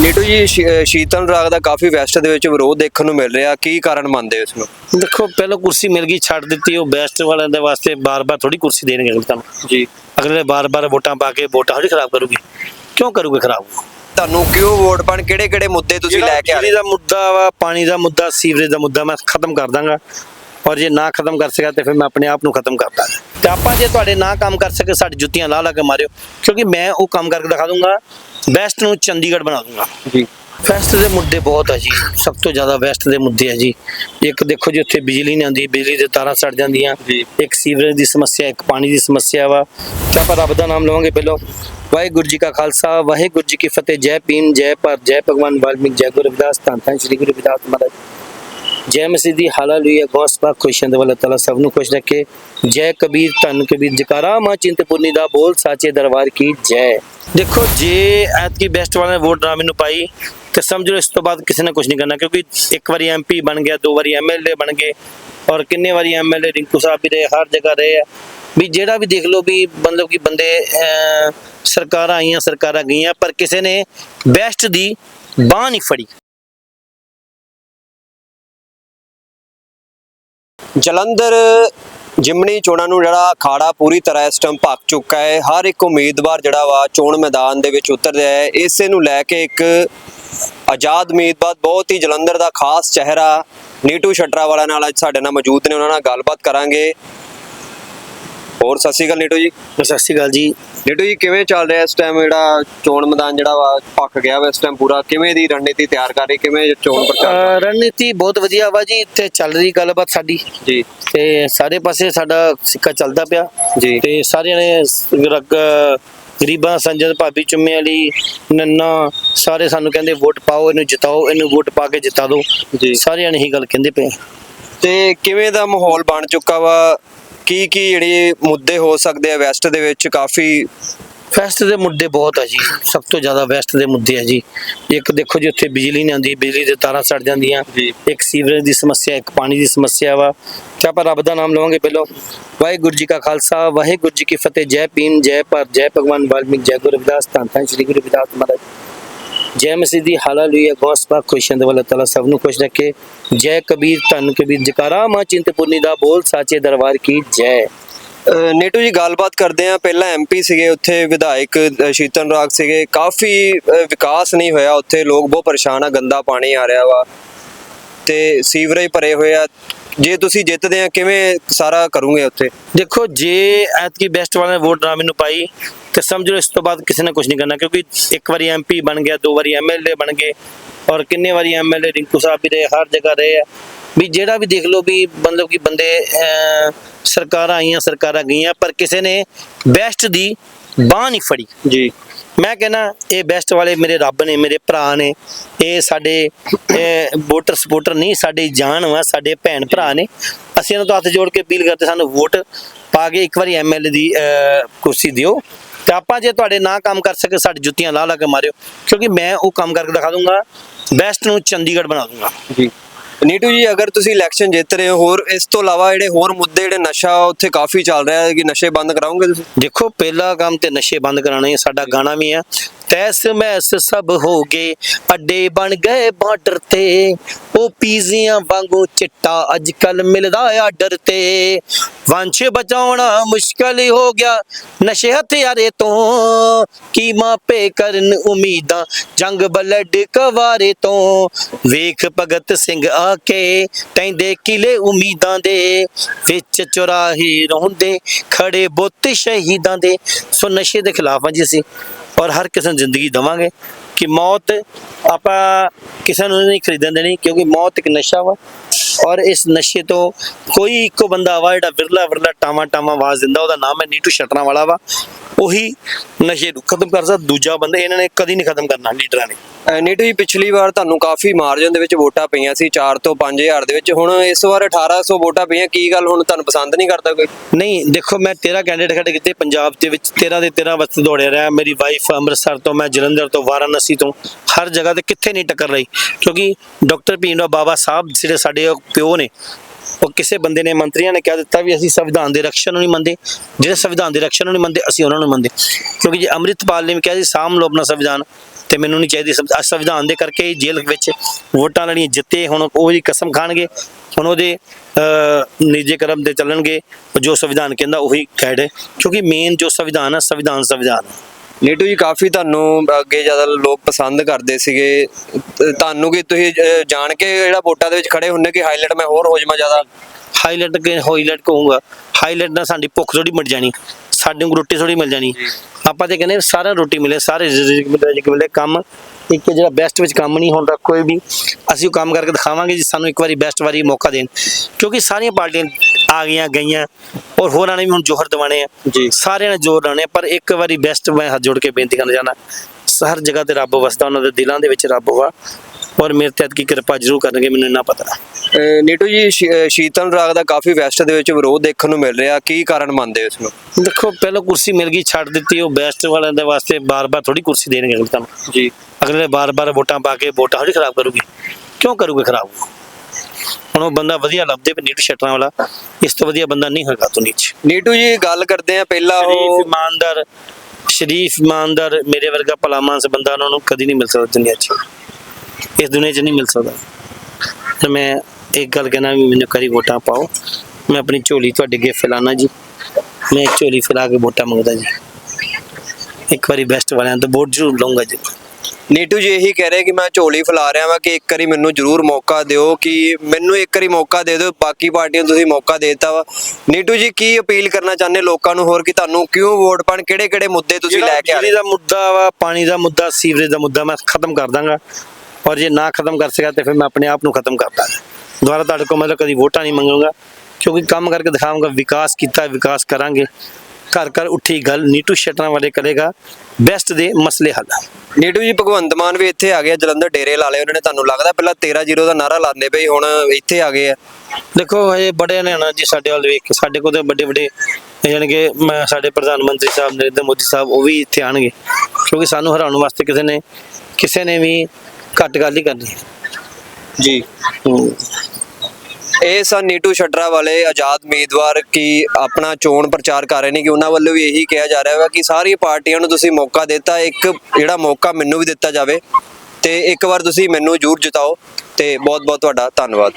ਨੀਟੂ ਜੀ ਸ਼ੀਤਲ ਰਾਗ ਦਾ ਕਾਫੀ ਵੈਸਟ ਦੇ ਵਿੱਚ ਵਿਰੋਧ ਦੇਖਣ ਨੂੰ ਮਿਲ ਰਿਹਾ। ਕੀ ਕਾਰਨ ਮੰਨਦੇ ਹੋ ਇਸ ਨੂੰ? ਦੇਖੋ ਪਹਿਲਾਂ ਕੁਰਸੀ ਮਿਲ ਗਈ ਛੱਡ ਦਿੱਤੀ। ਉਹ ਬੈਸਟ ਵਾਲਿਆਂ ਦੇ ਵਾਸਤੇ ਬਾਰ-ਬਾਰ ਥੋੜੀ ਕੁਰਸੀ ਦੇਣਗੇ ਅਗਲੇ ਤੁਹਾਨੂੰ ਜੀ। ਅਗਲੇ ਬਾਰ-ਬਾਰ ਵੋਟਾਂ ਪਾ ਕੇ ਵੋਟਾਂ ਥੋੜੀ ਖਰਾਬ ਕਰੂਗੇ। ਕਿਉਂ ਕਰੂਗੇ ਖਰਾਬ? ਤੁਹਾਨੂੰ ਕਿਉਂ ਵੋਟ ਪਾਣ ਕਿਹੜੇ ਕਿਹੜੇ ਮੁੱਦੇ ਤੁਸੀਂ ਲੈ ਕੇ ਆ ਰਹੇ ਦਾ ਮੁੱਦਾ ਵਾ ਪਾਣੀ ਦਾ ਮੁੱਦਾ ਸੀਵਰੇਜ ਦਾ ਮੁੱਦਾ ਮੈਂ ਖਤਮ ਕਰ ਦਾਂਗਾ। ਔਰ ਜੇ ਨਾ ਖਤਮ ਕਰ ਸਕਿਆ ਤੇ ਫਿਰ ਮੈਂ ਆਪਣੇ ਆਪ ਨੂੰ ਖਤਮ ਕਰ ਦਾਂਗਾ। ਤੇ ਆਪਾਂ ਜੇ ਤੁਹਾਡੇ ਨਾ ਕੰਮ ਕਰ ਸਕੇ ਸਾਡੀ ਜੁੱਤੀਆਂ ਲਾ ਲਾ ਕੇ ਮਾਰਿਓ। ਕਿਉਂਕਿ ਮੈਂ ਉਹ ਕੰਮ ਕਰਕੇ ਦਿਖਾ ਦੂੰਗਾ। ਬੈਸਟ ਨੂੰ ਚੰਡੀਗੜ੍ਹ ਬਣਾ ਦੂੰਗਾ। ਜੀ। ਵੈਸਟ ਦੇ ਮੁੱਦੇ ਬਹੁਤ ਆ ਜੀ। ਸਭ ਤੋਂ ਜ਼ਿਆਦਾ ਵੈਸਟ ਦੇ ਮੁੱਦੇ ਆ ਜੀ। ਇੱਕ ਦੇਖੋ ਜੀ ਉੱਥੇ ਬਿਜਲੀ ਨਹੀਂ ਆਉਂਦੀ ਬਿਜਲੀ ਦੇ ਤਾਰਾਂ ਸੜ ਜਾਂਦੀਆਂ। ਇੱਕ ਸੀਵਰੇਜ ਦੀ ਸਮੱਸਿਆ ਇੱਕ ਪਾਣੀ ਦੀ ਸਮੱਸਿਆ ਵਾ। ਤੇ ਆਪਾਂ ਰੱਬ ਦਾ ਨਾਮ ਲਵਾਂਗੇ ਪਹਿਲਾਂ। ਵਾਹਿਗੁਰੂ ਜੀ ਕਾ ਖਾਲਸਾ ਵਾਹਿਗੁਰੂ ਜੀ ਕੀ ਫਤਿਹ। ਜੈ ਭੀਮ ਜੈ ਭਾਰਤ ਜੈ ਭਗਵਾਨ ਵਾਲਮੀਕ ਜੈ ਗੁਰੂ ਰਵਿਦਾਸ ਧੰਨ ਧੰਨ ਸ਼੍ਰੀ ਗੁਰੂ ਰਵਿਦਾਸ ਮਹਾਰਾਜ। ਜੈ ਮਸੀਹ ਹਾਲੇਲੂਇਆ ਗੋਸ ਪਾਕ ਖੁਸ਼ੀਆਂ ਦੇ ਵਾਲਾ ਤਾਲਾ ਸਭ ਨੂੰ ਖੁਸ਼ ਰੱਖੇ। ਜੈ ਕਬੀਰ, ਧੰਨ ਕਬੀਰ, ਜਕਾਰਾ ਮਾ ਚਿੰਤਪੁਰਨੀ ਦਾ ਬੋਲ ਸਾਚੇ ਦਰਬਾਰ ਕੀ ਜੈ। ਦੇਖੋ, ਜੇ ਐਤਕੀ ਬੈਸਟ ਵਾਲੇ ਨੇ ਵੋਟ ਨਾ ਮੈਨੂੰ ਪਾਈ, ਤੇ ਸਮਝ ਲਓ ਇਸ ਤੋਂ ਬਾਅਦ ਕਿਸੇ ਨੇ ਕੁਝ ਨਹੀਂ ਕਰਨਾ, ਕਿਉਂਕਿ ਇੱਕ ਵਾਰੀ ਐਮਪੀ ਬਣ ਗਿਆ, ਦੋ ਵਾਰੀ ਐਮਐਲਏ ਬਣ ਗਏ, ਔਰ ਕਿੰਨੇ ਵਾਰੀ ਐਮਐਲਏ ਰਿੰਕੂ ਸਾਹਿਬ ਵੀ ਰਹੇ, ਹਰ ਜਗ੍ਹਾ ਰਹੇ ਆ। ਵੀ ਜਿਹੜਾ ਵੀ ਦੇਖ ਲਓ ਵੀ ਮਤਲਬ ਕਿ ਬੰਦੇ ਸਰਕਾਰਾਂ ਆਈਆਂ, ਸਰਕਾਰਾਂ ਗਈਆਂ, ਪਰ ਕਿਸੇ ਨੇ ਬੈਸਟ ਦੀ ਬਾਹ ਨਹੀਂ ਫੜੀ। ਜਲੰਧਰ ਜਿਮਣੀ ਚੋਣਾਂ ਨੂੰ ਜਿਹੜਾ ਅਖਾੜਾ ਪੂਰੀ ਤਰ੍ਹਾਂ ਇਸ ਟਾਈਮ ਭੱਕ ਚੁੱਕਾ ਹੈ। ਹਰ ਇੱਕ ਉਮੀਦਵਾਰ ਜਿਹੜਾ ਵਾ ਚੋਣ ਮੈਦਾਨ ਦੇ ਵਿੱਚ ਉਤਰ ਰਿਹਾ ਹੈ। ਇਸੇ ਨੂੰ ਲੈ ਕੇ ਇੱਕ ਆਜ਼ਾਦ ਉਮੀਦਵਾਰ, ਬਹੁਤ ਹੀ ਜਲੰਧਰ ਦਾ ਖਾਸ ਚਿਹਰਾ ਨੀਟੂ ਸ਼ਟਰਾ ਵਾਲਾ ਨਾਲ ਅੱਜ ਸਾਡੇ ਨਾਲ ਮੌਜੂਦ ਨੇ। ਉਹਨਾਂ ਨਾਲ ਗੱਲਬਾਤ ਕਰਾਂਗੇ। ਹੋਰ ਸਤਿ ਸ਼੍ਰੀ ਅਕਾਲ ਨੀਟੂ ਜੀ। ਸਤਿ ਸ਼੍ਰੀ ਅਕਾਲ ਜੀ। ਨੀਟੂ ਜੀ ਕਿਵੇਂ ਚੱਲ ਰਿਹਾ ਇਸ ਟਾਈਮ ਜਿਹੜਾ ਚੋਣ ਮੈਦਾਨ ਜਿਹੜਾ ਵਾ ਭੱਕ ਗਿਆ ਵਾ ਇਸ ਟਾਈਮ ਪੂਰਾ? ਕਿਵੇਂ ਦੀ ਰਣਨੀਤੀ ਤਿਆਰ ਕਰ ਰਹੀ ਕਿਵੇਂ ਚੋਣ ਪ੍ਰਚਾਰ ਰਣਨੀਤੀ ਬਹੁਤ ਵਧੀਆ ਵਾ ਜੀ ਇੱਥੇ ਚੱਲ ਰਹੀ ਗੱਲਬਾਤ ਸਾਡੀ। ਜੀ। ਤੇ ਸਾਰੇ ਪਾਸੇ ਸਾਡਾ ਸਿੱਕਾ ਚੱਲਦਾ ਪਿਆ। ਜੀ। ਤੇ ਸਾਰਿਆਂ ਨੇ ਗਰੀਬਾਂ ਸੰਜਤ ਭਾਬੀ ਚੁੰਮੇ ਵਾਲੀ ਨੰਨਾ ਸਾਰੇ ਸਾਨੂੰ ਕਹਿੰਦੇ ਵੋਟ ਪਾਓ ਇਹਨੂੰ ਜਿਤਾਓ ਇਹਨੂੰ ਵੋਟ ਪਾ ਕੇ ਜਿਤਾ ਦਿਓ। ਜੀ। ਸਾਰਿਆਂ ਨੇ ਇਹੀ ਗੱਲ ਕਹਿੰਦੇ ਪਏ। ਤੇ ਕਿਵੇਂ ਦਾ ਮਾਹੌਲ ਬਣ ਚੁੱਕਾ ਵਾ? ਕੀ ਕੀ ਜਿਹੜੇ ਮੁੱਦੇ ਹੋ ਸਕਦੇ ਆ ਵੈਸਟ ਦੇ ਵਿੱਚ? ਕਾਫੀ ਵੈਸਟ ਦੇ ਮੁੱਦੇ ਬਹੁਤ ਆ ਜੀ ਸਭ ਤੋਂ ਜ਼ਿਆਦਾ ਵੈਸਟ ਦੇ ਮੁੱਦੇ ਆ ਜੀ। ਇੱਕ ਦੇਖੋ ਜੀ ਉੱਥੇ ਬਿਜਲੀ ਨਹੀਂ ਆਉਂਦੀ ਬਿਜਲੀ ਦੇ ਤਾਰਾਂ ਸੜ ਜਾਂਦੀਆਂ। ਇੱਕ ਸੀਵਰੇਜ ਦੀ ਸਮੱਸਿਆ ਇੱਕ ਪਾਣੀ ਦੀ ਸਮੱਸਿਆ ਵਾ। ਤੇ ਆਪਾਂ ਰੱਬ ਦਾ ਨਾਮ ਲਵਾਂਗੇ ਪਹਿਲਾਂ। ਵਾਹਿਗੁਰੂ ਜੀ ਕਾ ਖਾਲਸਾ ਵਾਹਿਗੁਰੂ ਜੀ ਕੀ ਫਤਿਹ। ਜੈ ਭੀਮ ਜੈ ਭਾਰਤ ਜੈ ਭਗਵਾਨ ਵਾਲਮੀਕ ਜੈ ਗੁਰੂ ਰਵਿਦਾਸ ਧੰਨ ਧੰਨ ਸ਼੍ਰੀ ਗੁਰੂ ਰਵਿਦਾਸ ਮਹਾਰਾਜ। ਜੈ ਮਸੀਹ ਹਾਲੇਲੂਇਆ ਗੋਸ ਪਾਕ ਖੁਸ਼ੀਆਂ ਦੇ ਵਾਲਾ ਤਾਲਾ ਸਭ ਨੂੰ ਖੁਸ਼ ਰੱਖੇ। ਜੈ ਕਬੀਰ ਧੰਨ ਕਬੀਰ ਜਕਾਰਾ ਮਾਂ ਚਿੰਤਪੁਰਨੀ ਦਾ ਬੋਲ ਸਾਚੇ ਦਰਬਾਰ ਕੀ ਜੈ। ਨੀਟੂ ਜੀ ਗੱਲਬਾਤ ਕਰਦੇ ਆ ਪਹਿਲਾਂ ਐਮਪੀ ਸੀਗੇ ਉੱਥੇ ਵਿਧਾਇਕ ਸ਼ੀਤਲ ਰਾਗ ਸੀਗੇ। ਕਾਫੀ ਵਿਕਾਸ ਨਹੀਂ ਹੋਇਆ ਉੱਥੇ। ਲੋਕ ਬਹੁਤ ਪਰੇਸ਼ਾਨ ਆ ਗੰਦਾ ਪਾਣੀ ਆ ਰਿਹਾ ਵਾ। ਤੇ ਸੀਵਰੇਜ ਭਰੇ ਹੋਏ ਆ। ਜੇ ਤੁਸੀਂ ਜਿੱਤਦੇ ਆ ਕਿਵੇਂ ਸਾਰਾ ਕਰੋਗੇ ਉੱਥੇ? ਦੇਖੋ ਜੇ ਐਤਕੀ ਬੈਸਟ ਵਾਲਿਆਂ ਨੇ ਵੋਟ ਨਾ ਮੈਨੂੰ ਪਾਈ ਤੇ ਸਮਝ ਲਓ ਇਸ ਤੋਂ ਬਾਅਦ ਕਿਸੇ ਨੇ ਕੁਝ ਨਹੀਂ ਕਰਨਾ ਕਿਉਂਕਿ ਇੱਕ ਵਾਰੀ ਐਮਪੀ ਬਣ ਗਿਆ ਦੋ ਵਾਰੀ ਐਮਐਲਏ ਬਣ ਗਏ ਔਰ ਕਿੰਨੇ ਵਾਰੀ ਐਮਐਲਏ ਰਿੰਕੂ ਸਾਹਿਬ ਵੀ ਰਹੇ ਹਰ ਜਗ੍ਹਾ ਰਹੇ ਆ। ਵੀ ਜਿਹੜਾ ਵੀ ਦੇਖ ਲਓ ਵੀ ਮਤਲਬ ਕਿ ਬੰਦੇ ਸਰਕਾਰਾਂ ਆਈਆਂ ਸਰਕਾਰਾਂ ਗਈਆਂ ਪਰ ਕਿਸੇ ਨੇ ਬੈਸਟ ਦੀ ਬਾਹ ਨਹੀਂ ਫੜੀ। ਜੀ। ਮੈਂ ਕਹਿੰਦਾ ਇਹ ਬੈਸਟ ਵਾਲੇ ਮੇਰੇ ਰੱਬ ਨੇ ਮੇਰੇ ਭਰਾ ਨੇ ਇਹ ਸਾਡੇ ਵੋਟਰ ਸਪੋਰਟਰ ਨਹੀਂ ਸਾਡੇ ਜਾਨ ਵਾ ਸਾਡੇ ਭੈਣ ਭਰਾ ਨੇ। ਅਸੀਂ ਇਹਨਾਂ ਤੋਂ ਹੱਥ ਜੋੜ ਕੇ ਅਪੀਲ ਕਰਦੇ ਸਾਨੂੰ ਵੋਟ ਪਾ ਕੇ ਇੱਕ ਵਾਰੀ ਐਮਐਲਏ ਦੀ ਕੁਰਸੀ ਦਿਓ। ਤੇ ਆਪਾਂ ਜੇ ਤੁਹਾਡੇ ਨਾ ਕੰਮ ਕਰ ਸਕੇ ਸਾਡੀ ਜੁੱਤੀਆਂ ਲਾ ਲਾ ਕੇ ਮਾਰਿਓ। ਕਿਉਂਕਿ ਮੈਂ ਉਹ ਕੰਮ ਕਰਕੇ ਦਿਖਾ ਦੂੰਗਾ। ਬੈਸਟ ਨੂੰ ਚੰਡੀਗੜ੍ਹ ਬਣਾ ਦੂੰਗਾ। ਜੀ। ਨੀਟੂ ਜੀ ਅਗਰ ਤੁਸੀਂ ਇਲੈਕਸ਼ਨ ਜਿੱਤ ਰਹੇ ਹੋ ਹੋਰ ਇਸ ਤੋਂ ਇਲਾਵਾ ਜਿਹੜੇ ਹੋਰ ਮੁੱਦੇ ਜਿਹੜੇ ਨਸ਼ਾ ਉੱਥੇ ਕਾਫੀ ਚੱਲ ਰਿਹਾ ਹੈ ਕਿ ਨਸ਼ੇ ਬੰਦ ਕਰਾਉਂਗੇ ਤੁਸੀਂ? ਦੇਖੋ ਪਹਿਲਾ ਕੰਮ ਤੇ ਨਸ਼ੇ ਬੰਦ ਕਰਾਉਣਾ ਹੈ ਸਾਡਾ ਗਾਣਾ ਵੀ ਆ ਤੈਸ ਮੈਸ ਸਭ ਹੋ ਗਏ ਅੱਡੇ ਬਣ ਗਏ ਬਾਰਡਰ ਤੇ। ਉਹ ਪੀਜ਼ੀਆਂ ਵਾਂਗੂ ਚਿੱਟਾ ਅੱਜ ਕੱਲ ਮਿਲਦਾ ਆਰਡਰ ਤੇ। ਵੰਸ਼ ਬਚਾਉਣਾ ਮੁਸ਼ਕਲ ਹੋ ਗਿਆ ਨਸ਼ੇ ਹਥਿਆਰੇ ਤੋਂ। ਕੀ ਮਾਪੇ ਕਰਨ ਉਮੀਦਾਂ, ਜੰਗ ਬਲੱਡ ਕਵਾਰੇ ਤੋਂ। ਵੇਖ ਭਗਤ ਸਿੰਘ ਆ ਕੇ ਟੈਂਦੇ ਕਿਲੇ ਉਮੀਦਾਂ ਦੇ। ਵਿੱਚ ਚੁਰਾਹੇ ਰਹੁੰਦੇ ਖੜੇ ਬੁੱਤ ਸ਼ਹੀਦਾਂ ਦੇ। ਸੋ ਨਸ਼ੇ ਦੇ ਖਿਲਾਫ ਆ ਜੀ ਅਸੀਂ, ਔਰ ਹਰ ਕਿਸੇ ਨੂੰ ਜ਼ਿੰਦਗੀ ਦਵਾਂਗੇ। ਕਿ ਮੌਤ ਆਪਾਂ ਕਿਸੇ ਨੂੰ ਨਹੀਂ ਖਰੀਦਣ ਦੇਣੀ ਕਿਉਂਕਿ ਮੌਤ ਇੱਕ ਨਸ਼ਾ ਵਾ। ਔਰ ਇਸ ਨਸ਼ੇ ਤੋਂ ਕੋਈ ਇੱਕੋ ਬੰਦਾ ਵਾ ਜਿਹੜਾ ਵਿਰਲਾ ਵਿਰਲਾ ਟਾਵਾਂ ਟਾਵਾਂ ਆਵਾਜ਼ ਦਿੰਦਾ, ਉਹਦਾ ਨਾਮ ਹੈ ਨੀਟੂ ਸ਼ਟਰਾਂ ਵਾਲਾ ਵਾ। ਉਹੀ ਨਸ਼ੇ ਨੂੰ ਖਤਮ ਕਰ ਸਕਦਾ ਦੂਜਾ ਬੰਦਾ ਇਹਨਾਂ ਨੇ ਕਦੀ ਨਹੀਂ ਖਤਮ ਕਰਨਾ ਲੀਡਰਾਂ ਨੇ। ਨੀਟੂ ਜੀ ਪਿਛਲੀ ਵਾਰ ਤੁਹਾਨੂੰ ਕਾਫੀ ਮਾਰਜਨ ਦੇ ਵਿੱਚ ਵੋਟਾਂ ਪਈਆਂ ਸੀ 4 ਤੋਂ 5000 ਦੇ ਵਿੱਚ। ਹੁਣ ਇਸ ਵਾਰ 1800 ਵੋਟਾਂ ਪਈਆਂ ਕੀ ਗੱਲ ਹੁਣ ਤੁਹਾਨੂੰ ਪਸੰਦ ਨਹੀਂ ਕਰਦਾ ਕੋਈ? ਨਹੀਂ ਦੇਖੋ ਮੈਂ 13 ਕੈਂਡੀਡੇਟ ਖੜੇ ਕੀਤੇ ਪੰਜਾਬ ਦੇ ਵਿੱਚ 13 ਦੇ 13 ਵਸਤ ਦੌੜਿਆ ਰਿਹਾ। ਮੇਰੀ ਵਾਈਫ ਅੰਮ੍ਰਿਤਸਰ ਤੋਂ ਮੈਂ ਜਲੰਧਰ ਤੋਂ ਵਾਰਾਣਸੀ ਤੋਂ ਹਰ ਜਗ੍ਹਾ ਤੇ ਕਿੱਥੇ ਨਹੀਂ ਟੱਕਰ ਰਹੀ। ਕਿਉਂਕਿ ਡਾਕਟਰ ਭੀਮਰਾਓ ਬਾਬਾ ਸਾਹਿਬ ਜਿਹੜੇ ਸਾਡੇ ਪਿਓ ਨੇ ਉਹ ਕਿਸੇ ਬੰਦੇ ਨੇ ਮੰਤਰੀਆਂ ਨੇ ਕਹਿ ਦਿੱਤਾ ਵੀ ਅਸੀਂ ਸੰਵਿਧਾਨ ਦੇ ਰਕਸ਼ਾ ਨੂੰ ਨਹੀਂ ਮੰਨਦੇ ਜਿਹੜੇ ਸੰਵਿਧਾਨ ਦੇ ਰਕਸ਼ਾ ਨੂੰ ਨਹੀਂ ਮੰਨਦੇ ਅਸੀਂ ਉਹਨਾਂ ਨੂੰ ਮੰਨਦੇ। ਕਿਉਂਕਿ ਜੇ ਅੰਮ੍ਰਿਤਪਾਲ ਨੇ ਵੀ ਕਿਹਾ ਸੀ ਸਾਂਭ ਲਓ ਆਪਣਾ ਸੰਵਿਧਾਨ ਤੇ ਮੈਨੂੰ ਨਹੀਂ ਚਾਹੀਦੀ ਸੰਵਿਧਾਨ। ਦੇ ਕਰਕੇ ਜੇਲ੍ਹ ਵਿੱਚ ਵੋਟਾਂ ਲੜੀਆਂ ਜਿੱਤੇ ਹੁਣ ਉਹ ਦੀ ਕਸਮ ਖਾਣਗੇ ਹੁਣ ਉਹਦੇ ਅਹ, ਨਿੱਜੀ ਕਰਮ ਤੇ ਚੱਲਣਗੇ ਜੋ ਸੰਵਿਧਾਨ ਕਹਿੰਦਾ ਉਹੀ ਗਾਈਡ ਹੈ। ਕਿਉਂਕਿ ਮੇਨ ਜੋ ਸੰਵਿਧਾਨ ਹੈ ਸੰਵਿਧਾਨ ਸੰਵਿਧਾਨ ਹੈ। ਨੀਟੂ ਜੀ, ਕਾਫੀ ਤੁਹਾਨੂੰ ਅੱਗੇ ਜ਼ਿਆਦਾ ਲੋਕ ਪਸੰਦ ਕਰਦੇ ਸੀਗੇ। ਤੁਹਾਨੂੰ ਕਿ ਤੁਸੀਂ ਜਾਣ ਕੇ ਜਿਹੜਾ ਵੋਟਾਂ ਦੇ ਵਿੱਚ ਖੜੇ ਹੁੰਨੇ ਕਿ ਹਾਈਲਾਈਟ ਮੈਂ ਹੋਰ ਹੋ ਜਾਵਾਂ ਜ਼ਿਆਦਾ? ਹਾਈਲਾਈਟ ਕੇ ਹਾਈਲਾਈਟ ਕਹੂੰਗਾ। ਹਾਈਲਾਈਟ ਨਾਲ ਸਾਡੀ ਭੁੱਖ ਥੋੜੀ ਮਿਟ ਜਾਣੀ। ਸਾਡੇ ਨੂੰ ਰੋਟੀ ਥੋੜੀ ਮਿਲ ਜਾਣੀ। ਆਪਾਂ ਤੇ ਕਹਿੰਦੇ ਸਾਰਿਆਂ ਨੂੰ ਰੋਟੀ ਮਿਲੇ ਸਾਰੇ ਰਿਜ਼ਕ ਮਿਲੇ ਕੰਮ ਇੱਕ ਜਿਹੜਾ ਬੈਸਟ ਵਿੱਚ ਕੰਮ ਨਹੀਂ ਹੁੰਦਾ ਕੋਈ ਵੀ ਅਸੀਂ ਉਹ ਕੰਮ ਕਰਕੇ ਦਿਖਾਵਾਂਗੇ ਜੀ ਸਾਨੂੰ ਇੱਕ ਵਾਰੀ ਬੈਸਟ ਵਾਰੀ ਮੌਕਾ ਦੇਣ। ਕਿਉਂਕਿ ਸਾਰੀਆਂ ਪਾਰਟੀਆਂ ਆ ਗਈਆਂ ਗਈਆਂ ਔਰ ਹੋਰਾਂ ਨੇ ਵੀ ਹੁਣ ਜੋਹਰ ਦਿਵਾਣੇ ਆ। ਜੀ। ਸਾਰਿਆਂ ਨੇ ਜ਼ੋਰ ਲਾਣੇ ਪਰ ਇੱਕ ਵਾਰੀ ਬੈਸਟ ਮੈਂ ਹੱਥ ਜੋੜ ਕੇ ਬੇਨਤੀ ਕਰਨਾ ਚਾਹੁੰਦਾ ਹਰ ਜਗ੍ਹਾ ਤੇ ਰੱਬ ਵਸਦਾ ਉਹਨਾਂ ਦੇ ਦਿਲਾਂ ਦੇ ਵਿੱਚ ਰੱਬ ਹੋਗਾ ਔਰ ਮੇਰੇ ਤੇ ਕੀ ਕਿਰਪਾ ਜ਼ਰੂਰ ਕਰਨਗੇ ਮੈਨੂੰ ਇੰਨਾ ਪਤਾ ਨੀਟੂ ਜੀ ਸ਼ੀ- ਸ਼ੀਤਲ ਰਾਗ ਦਾ ਕਾਫੀ ਵੈਸਟ ਦੇ ਵਿੱਚ ਵਿਰੋਧ ਦੇਖਣ ਨੂੰ ਮਿਲ ਰਿਹਾ ਕੀ ਕਾਰਨ ਮੰਨਦੇ ਹੋ ਇਸ ਨੂੰ? ਦੇਖੋ ਪਹਿਲਾਂ ਕੁਰਸੀ ਮਿਲ ਗਈ ਛੱਡ ਦਿੱਤੀ ਉਹ ਬੈਸਟ ਵਾਲਿਆਂ ਦੇ ਵਾਸਤੇ ਬਾਰ-ਬਾਰ ਥੋੜੀ ਕੁਰਸੀ ਦੇਣਗੇ ਅਗਲੇ ਤੁਹਾਨੂੰ। ਜੀ। ਅਗਲੇ ਬਾਰ-ਬਾਰ ਵੋਟਾਂ ਪਾ ਕੇ ਵੋਟਾਂ ਥੋੜੀ ਖਰਾਬ ਕਰੂਗੀ। ਕਿਉਂ ਕਰੂਗੇ ਖਰਾਬ? ਹੁਣ ਉਹ ਬੰਦਾ ਵਧੀਆ ਲੱਭਦੇ ਪਏ ਨੀਟ ਸ਼ਟਰਾਂ ਵਾਲਾ ਇਸ ਤੋਂ ਵਧੀਆ ਬੰਦਾ ਨਹੀਂ ਹੋਏਗਾ ਦੁਨੀਆ 'ਚ। ਨੀਟੂ ਜੀ ਗੱਲ ਕਰਦੇ ਆ ਪਹਿਲਾਂ ਸ਼ਰੀਫ ਉਹ ਇਮਾਨਦਾਰ ਸ਼ਰੀਫ ਇਮਾਨਦਾਰ ਮੇਰੇ ਵਰਗਾ ਭਲਾ ਮਾਨਸ ਬੰਦਾ ਉਹਨਾਂ ਨੂੰ ਕਦੀ ਨਹੀਂ ਮਿਲ ਸਕਦਾ ਦੁਨੀਆ 'ਚ। ਇਸ ਦੁਨੀਆ 'ਚ ਨਹੀਂ ਮਿਲ ਸਕਦਾ। ਤੇ ਮੈਂ ਇੱਕ ਗੱਲ ਕਹਿਣਾ ਵੀ ਮੈਨੂੰ ਕਰੀ ਵੋਟਾਂ ਪਾਓ। ਮੈਂ ਆਪਣੀ ਝੋਲੀ ਤੁਹਾਡੇ ਅੱਗੇ ਫੈਲਾਣਾ ਜੀ। ਮੈਂ ਝੋਲੀ ਫੈਲਾ ਕੇ ਵੋਟਾਂ ਮੰਗਦਾ ਜੀ। ਇੱਕ ਵਾਰੀ ਬੈਸਟ ਵਾਲਿਆਂ ਤੋਂ ਵੋਟ ਜ਼ਰੂਰ ਲਵਾਂਗਾ ਜੀ। ਨੀਟੂ ਜੀ ਇਹੀ ਕਹਿ ਰਹੇ ਕਿ ਮੈਂ ਝੋਲੀ ਫੈਲਾ ਰਿਹਾ ਵਾਂ ਕਿ ਇੱਕ ਵਾਰੀ ਮੈਨੂੰ ਜ਼ਰੂਰ ਮੌਕਾ ਦਿਓ ਕਿ ਮੈਨੂੰ ਇੱਕ ਵਾਰੀ ਮੌਕਾ ਦੇ ਦਿਓ ਬਾਕੀ ਪਾਰਟੀਆਂ ਨੂੰ ਤੁਸੀਂ ਮੌਕਾ ਦੇ ਦਿੱਤਾ ਵਾ। ਨੀਟੂ ਜੀ ਕੀ ਅਪੀਲ ਕਰਨਾ ਚਾਹੁੰਦੇ ਲੋਕਾਂ ਨੂੰ ਹੋਰ ਕਿ ਤੁਹਾਨੂੰ ਕਿਉਂ ਵੋਟ ਪਾਣ ਕਿਹੜੇ ਕਿਹੜੇ ਮੁੱਦੇ ਤੁਸੀਂ ਲੈ ਕੇ ਆ ਬਿਜਲੀ ਰਹੇ ਦਾ ਮੁੱਦਾ ਵਾ ਪਾਣੀ ਦਾ ਮੁੱਦਾ ਸੀਵਰੇਜ ਦਾ ਮੁੱਦਾ ਮੈਂ ਖਤਮ ਕਰ ਦਾਂਗਾ। ਔਰ ਜੇ ਨਾ ਖਤਮ ਕਰ ਸਕਿਆ ਤੇ ਫਿਰ ਮੈਂ ਆਪਣੇ ਆਪ ਨੂੰ ਖਤਮ ਕਰ ਦਾਂਗਾ। ਦੁਬਾਰਾ ਤੁਹਾਡੇ ਕੋਲ ਮਤਲਬ ਕਦੀ ਵੋਟਾਂ ਨਹੀਂ ਮੰਗੂੰਗਾ ਕਿਉਂਕਿ ਕੰਮ ਕਰਕੇ ਦਿਖਾਵਾਂਗਾ ਵਿਕਾਸ ਕੀਤਾ ਵਿਕਾਸ ਕਰਾਂਗੇ। ਘਰ ਘਰ ਉੱਠੀ ਗੱਲ ਨੀਟੂ ਸ਼ਟਰਾਂ ਵਾਲੇ ਕਰੇਗਾ ਬੈਸਟ ਦੇ ਮਸਲੇ ਹੱਲ। ਨੀਟੂ ਜੀ ਭਗਵੰਤ ਮਾਨ ਵੀ ਇੱਥੇ ਆ ਗਿਆ ਜਲੰਧਰ ਡੇਰੇ ਲਾ ਲਏ ਉਹਨਾਂ ਨੇ ਤੁਹਾਨੂੰ ਲੱਗਦਾ ਪਹਿਲਾਂ 13-0 ਦਾ ਨਾਰਾ ਲਾਉਂਦੇ ਪਏ ਹੁਣ ਇੱਥੇ ਆ ਗਏ ਆ? ਦੇਖੋ ਇਹ ਬੜੇ ਨੇ ਨਾ ਜੀ ਸਾਡੇ ਵੱਲ ਵੇਖ ਸਾਡੇ ਕੋਲ ਤੇ ਵੱਡੇ ਵੱਡੇ ਯਾਨੀ ਕਿ ਮੈਂ ਸਾਡੇ ਪ੍ਰਧਾਨ ਮੰਤਰੀ ਸਾਹਿਬ ਨਰਿੰਦਰ ਮੋਦੀ ਸਾਹਿਬ ਉਹ ਵੀ ਇੱਥੇ ਆਣਗੇ ਕਿਉਂਕਿ ਸਾਨੂੰ ਹਰਾਉਣ ਵਾਸਤੇ ਕਿਸੇ ਨੇ ਕਿਸੇ ਨੇ ਵੀ ਘੱਟ ਗੱਲ ਹੀ ਕਰਨੀ। ਜੀ। ਇਹ ਸਨ ਨੀਟੂ ਸ਼ਟਰਾ ਵਾਲੇ ਆਜ਼ਾਦ ਉਮੀਦਵਾਰ ਕੀ ਆਪਣਾ ਚੋਣ ਪ੍ਰਚਾਰ ਕਰ ਰਹੇ ਨੇ ਕਿ ਉਹਨਾਂ ਵੱਲੋਂ ਵੀ ਇਹੀ ਕਿਹਾ ਜਾ ਰਿਹਾ ਹੈ ਕਿ ਸਾਰੀ ਪਾਰਟੀਆਂ ਨੂੰ ਤੁਸੀਂ ਮੌਕਾ ਦਿੱਤਾ ਇੱਕ ਜਿਹੜਾ ਮੌਕਾ ਮੈਨੂੰ ਵੀ ਦਿੱਤਾ ਜਾਵੇ ਤੇ ਇੱਕ ਵਾਰ ਤੁਸੀਂ ਮੈਨੂੰ ਜ਼ਰੂਰ ਜਿਤਾਓ ਤੇ ਬਹੁਤ ਬਹੁਤ ਤੁਹਾਡਾ ਧੰਨਵਾਦ।